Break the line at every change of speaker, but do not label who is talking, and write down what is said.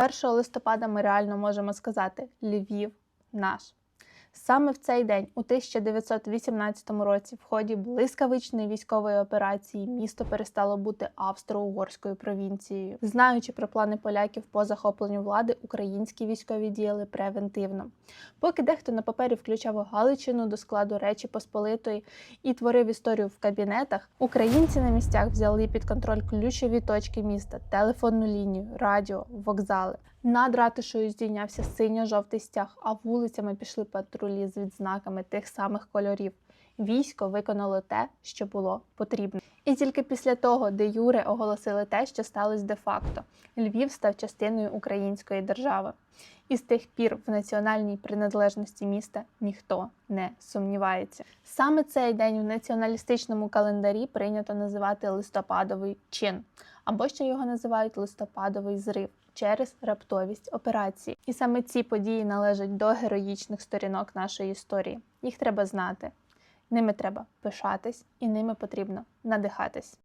1 листопада ми реально можемо сказати Львів наш. Саме в цей день, у 1918 році, в ході блискавичної військової операції, місто перестало бути австро-угорською провінцією. Знаючи про плани поляків по захопленню влади, українські військові діяли превентивно. Поки дехто на папері включав Галичину до складу Речі Посполитої і творив історію в кабінетах, українці на місцях взяли під контроль ключові точки міста, телефонну лінію, радіо, вокзали. Над ратушею здійнявся синьо-жовтий стяг, а вулицями пішли патрулі з відзнаками тих самих кольорів. Військо виконало те, що було потрібно. І тільки після того, де Юре оголосили те, що сталося де-факто. Львів став частиною української держави. І з тих пір в національній приналежності міста ніхто не сумнівається. Саме цей день в націоналістичному календарі прийнято називати листопадовий чин, або ще його називають листопадовий зрив через раптовість операції. І саме ці події належать до героїчних сторінок нашої історії. Їх треба знати, ними треба пишатись, і ними потрібно надихатись.